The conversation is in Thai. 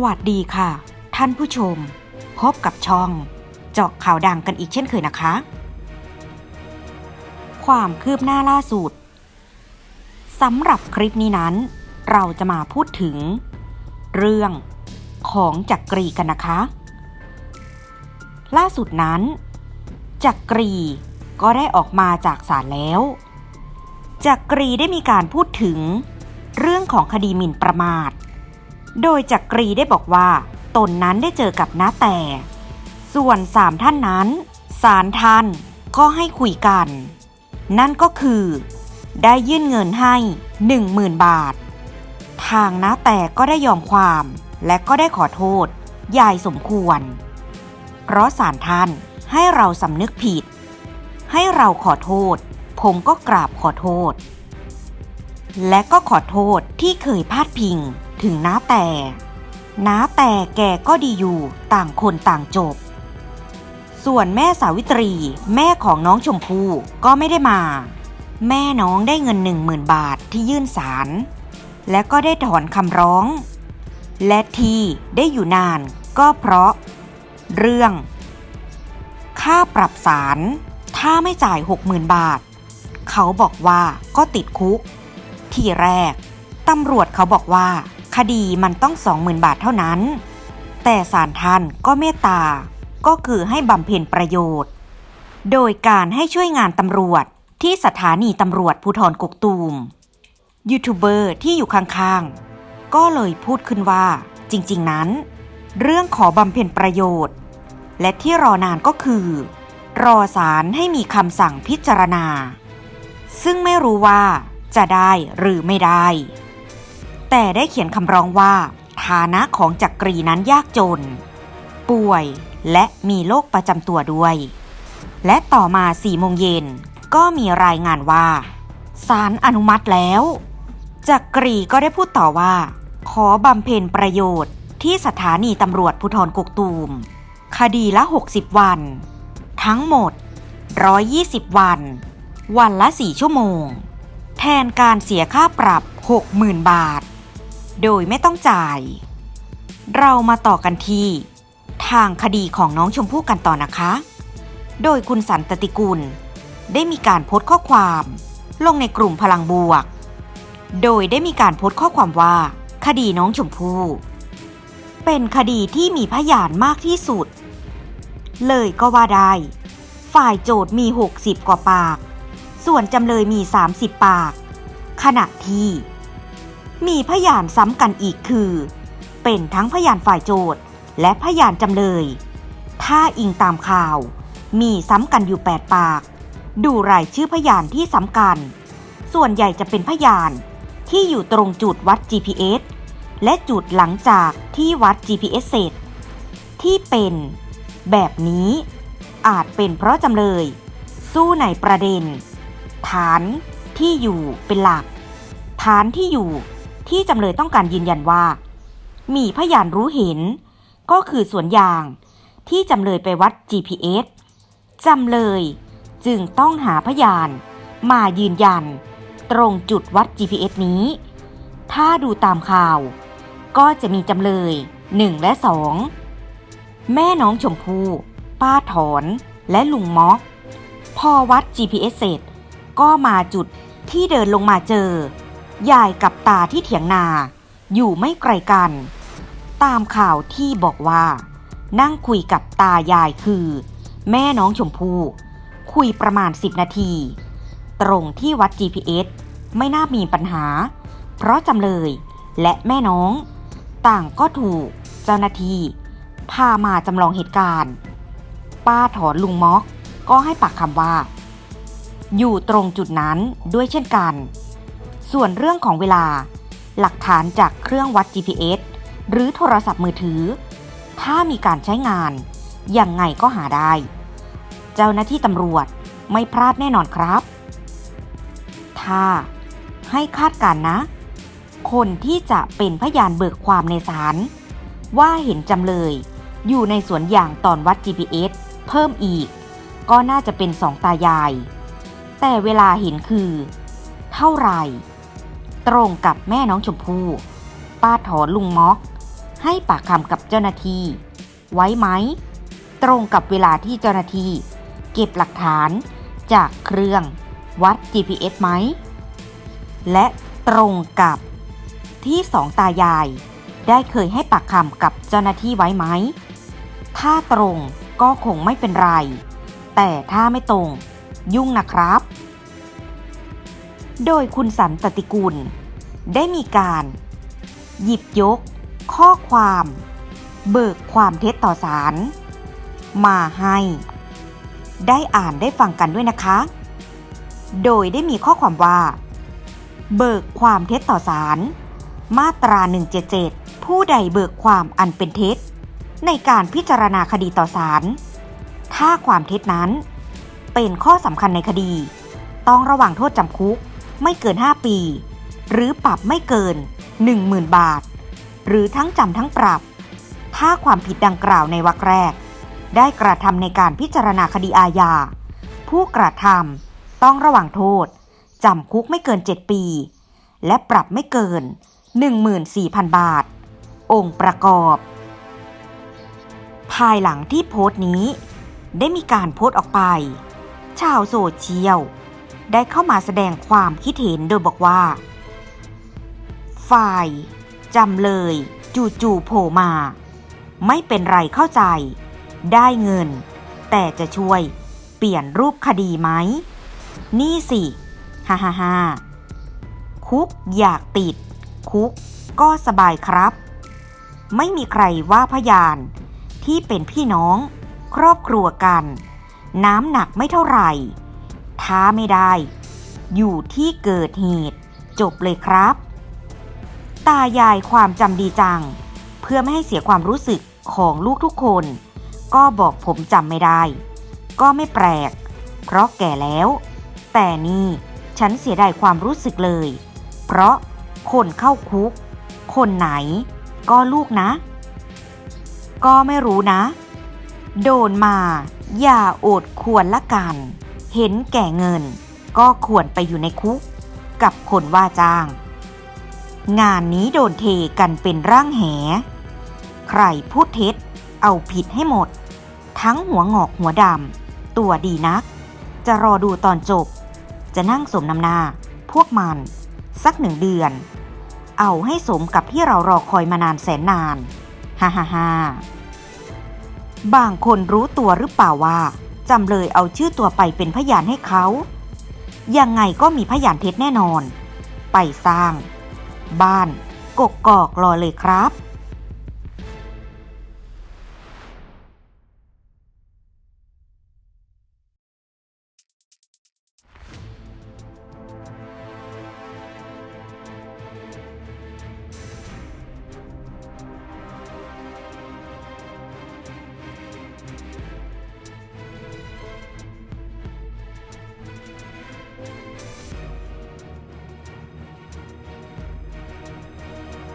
สวัสดีค่ะ ท่านผู้ชม พบกับช่อง เจาะข่าวดังกันอีกเช่นเคยนะคะ ความคืบหน้าล่าสุดสำหรับคลิปนี้นั้น เราจะมาพูดถึง เรื่องของจักรีกันนะคะ ล่าสุดนั้น จักรีก็ได้ออกมาจากศาลแล้ว จักรีได้มีการพูดถึง เรื่องของคดีหมิ่นประมาท โดยจักรีได้บอกว่าตนนั้นได้เจอกับน้าแต่ ส่วนสามท่านนั้นสารท่านก็ให้คุยกัน นั่นก็คือ ได้ยื่นเงินให้หนึ่งหมื่นบาท ทางน้าแต่ก็ได้ยอมความ และก็ได้ขอโทษ ยายสมควร เพราะสารท่านให้เราสำนึกผิด ให้เราขอโทษ ผมก็กราบขอโทษ และก็ขอโทษที่เคยพลาดพิง ถึงน้าแต่น้าแต่แกก็ดีอยู่ต่างคนต่างจบ ส่วนแม่สาวิตรี แม่ของน้องชมพู่ก็ไม่ได้มา แม่น้องได้เงินหนึ่งหมื่นบาทที่ยื่นศาลและก็ได้ถอนคำร้อง และทีได้อยู่นานก็เพราะ เรื่อง ค่าปรับศาลถ้าไม่จ่ายหกหมื่นบาท เขาบอกว่าก็ติดคุก ทีแรกตำรวจเขาบอกว่า คดีมันต้องสองหมื่นบาทเท่านั้น แต่ศาลท่านก็เมตตา ก็คือให้บำเพ็ญประโยชน์ โดยการให้ช่วยงานตำรวจที่สถานีตำรวจภูธรกกตูมยูทูบเบอร์ที่อยู่ข้างๆ ก็เลยพูดขึ้นว่า จริง ๆ นั้น เรื่องขอบำเพ็ญประโยชน์ และที่รอนานก็คือ รอศาลให้มีคำสั่งพิจารณา ซึ่งไม่รู้ว่าจะได้หรือไม่ได้ แต่ได้เขียนคำร้องว่า ฐานะของจักรีนั้นยากจน ป่วยและมีโรคประจำตัวด้วย และต่อมาสี่โมงเย็นก็มีรายงานว่าศาลอนุมัติแล้ว จักรีก็ได้พูดต่อว่า ขอบำเพ็ญประโยชน์ที่สถานีตำรวจภูธรกกตูม คดีละ 60 วัน ทั้งหมด 120 วัน วันละ 4 ชั่วโมง แทนการเสียค่าปรับ 60,000 บาท โดยไม่ต้องจ่าย เรามาต่อกันที่ ทางคดีของน้องชมพู่กันต่อนะคะ โดยคุณสันตติกุล ได้มีการโพสต์ข้อความ ลงในกลุ่มพลังบวก โดยได้มีการโพสต์ข้อความว่า คดีน้องชมพู่เป็นคดีที่มีพยานมากที่สุด เลยก็ว่าได้ ฝ่ายโจทย์มี 60 กว่าปาก ส่วนจำเลยมี 30 ปาก ขณะที่ มีพยานซ้ำกันอีกคือ เป็นทั้งพยานฝ่ายโจทย์และพยานจำเลย ถ้าอิงตามข่าว มีซ้ำกันอยู่ 8 ปาก ดูรายชื่อพยานที่ซ้ำกัน ส่วนใหญ่จะเป็นพยานที่อยู่ตรงจุดวัด GPS และจุดหลังจากที่วัด GPS เสร็จ ที่เป็นแบบนี้อาจเป็นเพราะจำเลย สู้ในประเด็น ฐานที่อยู่เป็นหลัก ฐานที่อยู่ ที่จำเลยต้องการยืนยันว่า มีพยานรู้เห็น ก็คือสวนยางที่จำเลยไปวัด GPS จำเลยจึงต้องหาพยานมายืนยัน ตรงจุดวัด GPS นี้ ถ้าดูตามข่าว ก็จะมีจำเลย 1 และ 2 แม่น้องชมพู่ป้าถอนและลุงม็อก พอวัด GPS เสร็จ ก็มาจุดที่เดินลงมาเจอ ยายกับตาที่เถียงนา อยู่ไม่ไกลกัน ตามข่าวที่บอกว่า นั่งคุยกับตายายคือ แม่น้องชมพู่คุยประมาณ 10 นาที ตรงที่วัด GPS ไม่น่ามีปัญหา เพราะจำเลยและแม่น้อง ต่างก็ถูกเจ้าหน้าที่พามาจำลองเหตุการณ์ ป้าถอนลุงม็อกก็ให้ปากคำว่า อยู่ตรงจุดนั้นด้วยเช่นกัน ส่วนเรื่องของเวลา หลักฐานจากเครื่องวัด GPS หรือโทรศัพท์มือถือ ถ้ามีการใช้งานยังไงก็หาได้ เจ้าหน้าที่ตำรวจไม่พลาดแน่นอนครับ ถ้าให้คาดการณ์นะ คนที่จะเป็นพยานเบิกความในศาลว่าเห็นจำเลยอยู่ในสวนยางตอนวัด GPS เพิ่มอีก ก็น่าจะเป็นสองตายาย แต่เวลาเห็นคือ เท่าไหร่ ตรงกับแม่น้องชมพู่ป้าถอนลุงม็อก ให้ปากคำกับเจ้าหน้าที่ ไว้ไหม ตรงกับเวลาที่เจ้าหน้าที่เก็บหลักฐานจากเครื่องวัด GPS ไหม และตรงกับที่สองตายาย ได้เคยให้ปากคำกับเจ้าหน้าที่ไว้ไหม ถ้าตรงก็คงไม่เป็นไร แต่ถ้าไม่ตรงยุ่งนะครับ โดยคุณสันตติกุล ได้มีการ หยิบยก ข้อความ เบิกความเท็จต่อศาลมาให้ ได้อ่านได้ฟังกันด้วยนะคะ โดยได้มีข้อความว่า เบิกความเท็จต่อศาลมาตรา 177 ผู้ใดเบิกความอันเป็นเท็จ ในการพิจารณาคดีต่อศาลถ้าความเท็จนั้น เป็นข้อสำคัญในคดี ต้องระว่างโทษจำคุก ไม่เกิน 5 ปี หรือปรับไม่เกิน 10,000 บาท หรือทั้งจำทั้งปรับ ถ้าความผิดดังกล่าวในวรรคแรก ได้กระทำในการพิจารณาคดีอาญา ผู้กระทำต้องระหว่างโทษ จำคุกไม่เกิน 7 ปี และปรับไม่เกิน 14,000 บาท องค์ประกอบ ภายหลังที่โพสต์นี้ ได้มีการโพสต์ออกไป ชาวโซเชียล ได้เข้ามาแสดงความคิดเห็นโดยบอกว่า ฝ่ายจำเลย จู่ๆโผล่มา ไม่เป็นไรเข้าใจ ได้เงิน แต่จะช่วยเปลี่ยนรูปคดีไหม นี่สิฮ่าฮ่าฮ่าคุกอยากติด คุกก็สบายครับ ไม่มีใครว่าพยานที่เป็นพี่น้อง ครอบครัวกัน น้ำหนักไม่เท่าไหร่ ท้าไม่ได้ อยู่ที่เกิดเหตุ จบเลยครับ ตายายความจำดีจัง เพื่อไม่ให้เสียความรู้สึกของลูกทุกคน ก็บอกผมจำไม่ได้ ก็ไม่แปลก เพราะแก่แล้ว แต่นี่ฉันเสียดายความรู้สึกเลย เพราะคนเข้าคุก คนไหน ก็ลูกนะ ก็ไม่รู้นะ โดนมา อย่าโอดควรละกัน เห็นแก่เงิน ก็ควรไปอยู่ในคุก กับคนว่าจ้าง งานนี้โดนเทกันเป็นร่างแห ใครพูดเท็จ เอาผิดให้หมด ทั้งหัวงอกหัวดำตัวดีนัก จะรอดูตอนจบ จะนั่งสมน้ำหน้า พวกมัน สักหนึ่งเดือน เอาให้สมกับที่เรารอคอยมานานแสนนาน ฮ่าฮ่าฮ่าบางคนรู้ตัวหรือเปล่าว่า จำเลยเอาชื่อตัวไปเป็นพยานให้เขา ยังไงก็มีพยานเท็จแน่นอน ไปสร้าง บ้านกกอกรอเลยครับ